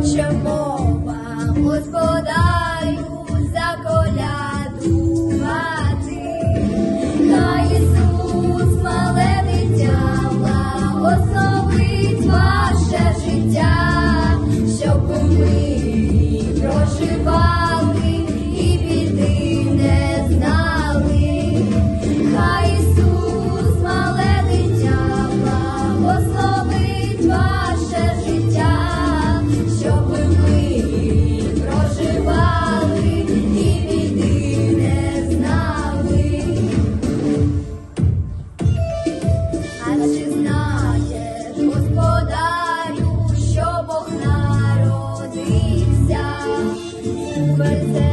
хочемо мова, господарю, заколядувати. Хай Ісус, мале дитя, благословить ваше життя, щоб ми проживали господарю, що